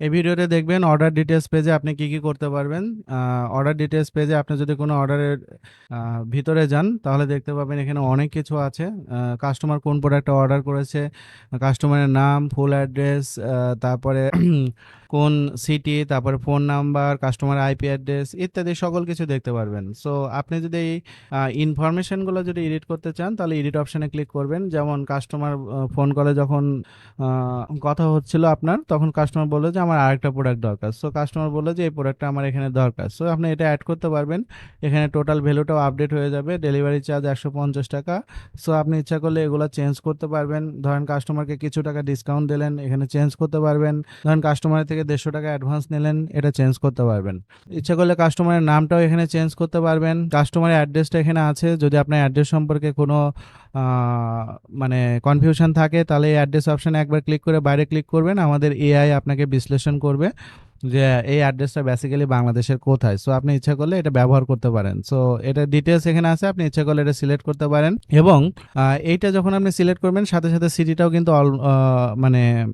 এই ভিডিওতে দেখবেন অর্ডার ডিটেলস পেজে আপনি কি কি করতে পারবেন। অর্ডার ডিটেলস পেজে আপনি যদি কোনো অর্ডারের ভিতরে যান, তাহলে দেখতে পাবেন এখানে অনেক কিছু আছে। কাস্টমার কোন প্রোডাক্টটা অর্ডার করেছে কাস্টমারের নাম ফুল অ্যাড্রেস তারপরে কোন সিটি তারপরে phone number customer IP address ইত্যাদি সকল কিছু দেখতে পারবেন। সো আপনি যদি এই ইনফরমেশনগুলো যদি এডিট করতে চান, তাহলে এডিট অপশানে ক্লিক করবেন। যেমন কাস্টমার ফোন কলে যখন কথা হচ্ছিল আপনার, তখন কাস্টমার বলল যে আমার আরেকটা প্রোডাক্ট দরকার। সো কাস্টমার বলল যে, এই প্রোডাক্টটা আমার এখানে দরকার। সো আপনি এটা অ্যাড করতে পারবেন। এখানে টোটাল ভ্যালুটাও আপডেট হয়ে যাবে। ডেলিভারি চার্জ একশো পঞ্চাশ টাকা। সো আপনি ইচ্ছা করলে এগুলো চেঞ্জ করতে পারবেন। ধরেন কাস্টমারকে কিছু টাকা ডিসকাউন্ট দিলেন, এখানে চেঞ্জ করতে পারবেন। ধরেন কাস্টমারের থেকে দেড়শো টাকা অ্যাডভান্স নিলেন, এটা চেঞ্জ করতে পারবেন। ইচ্ছা করলে কাস্টমারের নামটাও এখানে চেঞ্জ করতে পারবেন। কাস্টমারের অ্যাড্রেসটা এখানে আছে। যদি আপনার অ্যাড্রেস সম্পর্কে কোনো মানে কনফিউশন থাকে, তাহলে এই অ্যাড্রেস অপশানে একবার ক্লিক করে বাইরে ক্লিক করবেন। আমাদের এআই আপনাকে বিশ্লেষণ করবে। যে এই অ্যাড্রেসটা বেসিক্যালি বাংলাদেশের কোথায়? সো আপনি ইচ্ছা করলে এটা ব্যবহার করতে পারেন। সো এটা ডিটেলস এখানে আছে, আপনি ইচ্ছা করলে এটা সিলেক্ট করতে পারেন। এবং এইটা যখন আপনি সিলেক্ট করবেন, সাথে সাথে সিটিটাও কিন্তু অল- মানে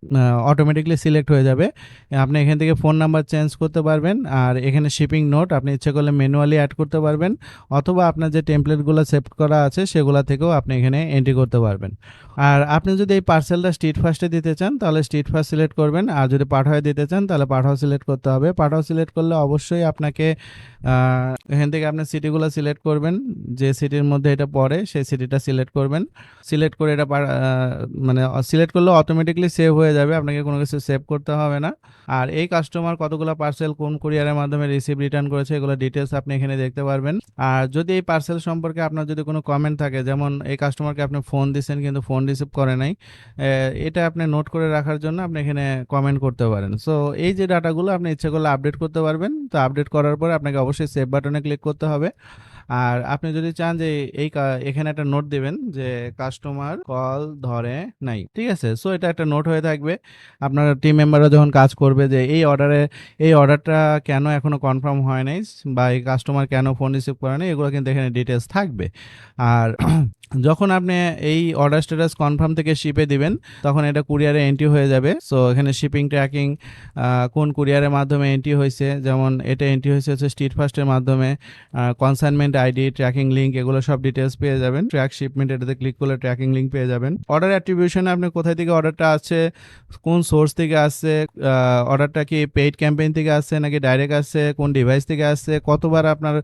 অটোমেটিকলি সিলেক্ট হয়ে যাবে। আপনি এখান থেকে ফোন নাম্বার চেঞ্জ করতে পারবেন, আর এখানে শিপিং নোট আপনি ইচ্ছে করলে ম্যানুয়ালি অ্যাড করতে পারবেন, অথবা আপনার যে টেমপ্লেটগুলো সেভ করা আছে, সেগুলো থেকেও আপনি এখানে এন্ট্রি করতে পারবেন। আর আপনি যদি এই পার্সেলটা স্ট্রিট ফার্স্টে দিতে চান, তাহলে স্ট্রিট ফার্স্ট সিলেক্ট করবেন, আর যদি পাঠায় দিতে চান, তাহলে পাঠাও সিলেক্ট করতে হবে। পাঠাও সিলেক্ট করলে অবশ্যই আপনাকে এখান থেকে আপনি সিটিগুলো সিলেক্ট করবেন। যে সিটির মধ্যে এটা পড়ে, সেই সিটিটা সিলেক্ট করবেন। সিলেক্ট করে এটা মানে সিলেক্ট করলে অটোমেটিকলি সেভ হয়ে যাবে। আপনাকে কোনো কিছু সেভ করতে হবে না। আর এই কাস্টমার কতগুলো পার্সেল কোন কুরিয়ারের মাধ্যমে রিসিভ রিটার্ন করেছে, এগুলো ডিটেলস আপনি এখানে দেখতে পারবেন। আর যদি এই পার্সেল সম্পর্কে আপনার যদি কোনো কমেন্ট থাকে, যেমন এই কাস্টমারকে আপনি ফোন দিচ্ছেন কিন্তু ফোন রিসিভ করে নাই এটা আপনি নোট করে রাখার জন্য আপনি এখানে কমেন্ট করতে পারেন। সো এই যে ডাটাগুলো আপনি ইচ্ছে করলে আপডেট করতে পারবেন। তো আপডেট করার পরে আপনাকে অবশ্যই সেভ বাটনে ক্লিক করতে হবে। আর আপনি যদি চান যে এই এখানে একটা নোট দিবেন যে কাস্টমার কল ধরে নাই, ঠিক আছে? সো এটা একটা নোট হয়ে থাকবে। আপনার টিম মেম্বাররা যখন কাজ করবে যে এই অর্ডারে এই অর্ডারটা কেন এখনও কনফার্ম হয় নাই বা এই কাস্টমার কেন ফোন রিসিভ করে নাই, এগুলো কিন্তু এখানে ডিটেলস থাকবে। আর যখন আপনি এই অর্ডার স্ট্যাটাস কনফার্ম থেকে শিপে দিবেন, তখন এটা কুরিয়ারে এন্ট্রি হয়ে যাবে। সো এখানে শিপিং ট্র্যাকিং কোন কুরিয়ারের মাধ্যমে এন্ট্রি হয়েছে, যেমন এটা এন্ট্রি হয়েছে হচ্ছে স্ট্রিট ফার্স্টের মাধ্যমে। কনসাইনমেন্ট আইডি ট্র্যাকিং লিঙ্ক এগুলো সব ডিটেলস পেয়ে যাবেন। ট্র্যাক শিপমেন্ট এটাতে ক্লিক করলে ট্র্যাকিং লিঙ্ক পেয়ে যাবেন। অর্ডার অ্যাট্রিবিউশনে আপনি কোথায় থেকে অর্ডারটা আসছে, কোন সোর্স থেকে আসছে অর্ডারটা কি পেইড ক্যাম্পেইন থেকে আসছে নাকি ডাইরেক্ট আসছে, কোন ডিভাইস থেকে আসছে, কতবার আপনার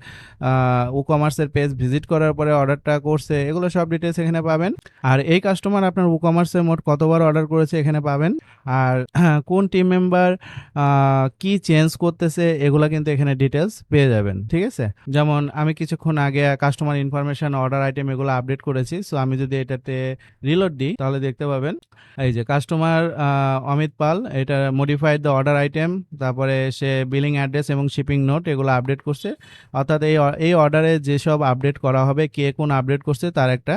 ই কমার্সের পেজ ভিজিট করার পরে অর্ডারটা করছে, এগুলো সব ডিটেলস এখানে পাবেন। আর এই কাস্টমার আপনার ই কমার্সের মোট কতবার অর্ডার করেছে এখানে পাবেন। আর কোন টিম মেম্বার কি চেঞ্জ করতেছে, এগুলো কিন্তু এখানে ডিটেলস পেয়ে যাবেন, ঠিক আছে? যেমন আমি কিছুক্ষণ আগে কাস্টমার ইনফরমেশন অর্ডার আইটেম এগুলো আপডেট করেছি। সো আমি যদি এটাতে রিলোড দিই, তাহলে দেখতে পাবেন, এই যে কাস্টমার অমিত পাল, এটা মডিফাইড দ্য অর্ডার আইটেম তারপরে সে বিলিং অ্যাড্রেস এবং শিপিং নোট এগুলো আপডেট করছে। অর্থাৎ এই এই অর্ডারে যেসব আপডেট করা হবে, কে কোন আপডেট করছে, তার একটা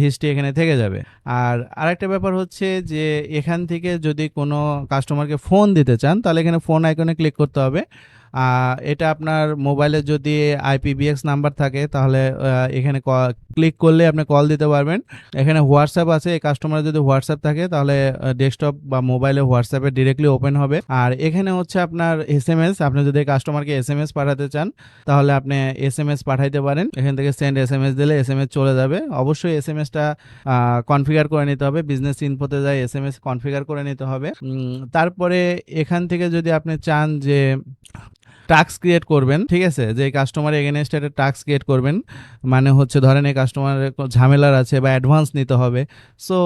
হিস্ট্রি এখানে থেকে যাবে। আর আরেকটা ব্যাপার হচ্ছে যে, এখান থেকে যদি কোনো কাস্টমারকে ফোন দিতে চান, তাহলে এখানে ফোন আইকনে ক্লিক করতে হবে। এটা আপনার মোবাইলে যদি আইপিবিএক্স নাম্বার থাকে, তাহলে এখানে ক্লিক করলে আপনি কল দিতে পারবেন। এখানে হোয়াটসঅ্যাপ আছে, এই কাস্টমার যদি হোয়াটসঅ্যাপ থাকে, তাহলে ডেস্কটপ বা মোবাইলে হোয়াটসঅ্যাপে ডিরেক্টলি ওপেন হবে। আর এখানে হচ্ছে আপনার এস এম এস আপনি যদি কাস্টমারকে এস এম এস পাঠাতে চান, তাহলে আপনি এস এম এস পাঠাইতে পারেন। এখান থেকে সেন্ড এস এম এস দিলে এস এম এস চলে যাবে। অবশ্যই এস এম এসটা কনফিগার করে নিতে হবে। বিজনেস ইনফোতে যায় এস এম এস কনফিগার করে নিতে হবে। তারপরে এখান থেকে যদি আপনি চান যে টাস্ক ক্রিয়েট করবেন, ঠিক আছে? যে কাস্টমার এগেনস্ট একটা টাস্ক ক্রিয়েট করবেন মানে হচ্ছে ধরেন এই কাস্টমারের ঝামেলার আছে বা অ্যাডভান্স নিতে হবে। সো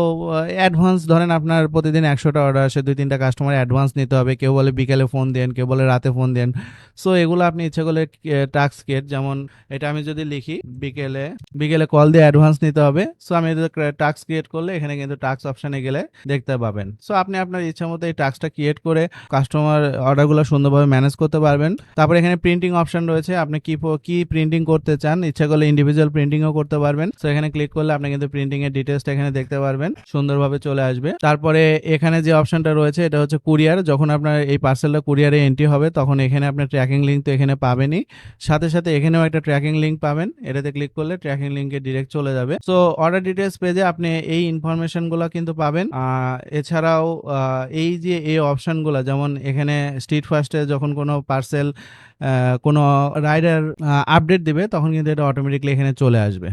অ্যাডভান্স ধরেন আপনার প্রতিদিন একশোটা অর্ডার আসে, দুই তিনটা কাস্টমার অ্যাডভান্স নিতে হবে। কেউ বলে বিকেলে ফোন দেন, কেউ বলে রাতে ফোন দেন। সো এগুলো আপনি ইচ্ছে করলে টাস্ক ক্রিয়েট যেমন এটা আমি যদি লিখি, বিকেলে বিকেলে কল দিয়ে অ্যাডভান্স নিতে হবে। সো আমি টাস্ক ক্রিয়েট করলে এখানে কিন্তু টাস্ক অপশানে গেলে দেখতে পাবেন। সো আপনি আপনার ইচ্ছা মতো এই টাস্কটা ক্রিয়েট করে কাস্টমার অর্ডারগুলো সুন্দরভাবে ম্যানেজ করতে পারবেন। তারপর এখানে প্রিন্টিং অপশন রয়েছে। আপনি কি কি প্রিন্টিং করতে চান, ইচ্ছা করলে ইন্ডিভিজুয়াল প্রিন্টিংও করতে পারবেন। তো এখানে ক্লিক করলে আপনি কিন্তু প্রিন্টিং এর ডিটেলসটা এখানে দেখতে পারবেন। সুন্দরভাবে চলে আসবে। তারপরে এখানে যে অপশনটা রয়েছে, এটা হচ্ছে কুরিয়ার যখন আপনার এই পার্সেলটা কুরিয়ারে এন্ট্রি হবে, তখন এখানে আপনার ট্র্যাকিং লিঙ্ক তো এখানে পাবেনই। সাথে সাথে এখানেও একটা ট্র্যাকিং লিঙ্ক পাবেন। এটাতে ক্লিক করলে ট্র্যাকিং লিঙ্কে ডিরেক্ট চলে যাবে। সো অর্ডার ডিটেলস পেজে আপনি এই ইনফরমেশনগুলো কিন্তু পাবেন। এছাড়াও এই যে এই অপশনগুলো যেমন এখানে স্ট্রিট ফার্স্টে যখন কোনো পার্সেল কোনো রাইডার আপডেট দেবে তখন কিন্তু এটা অটোমেটিকলি এখানে চলে আসবে।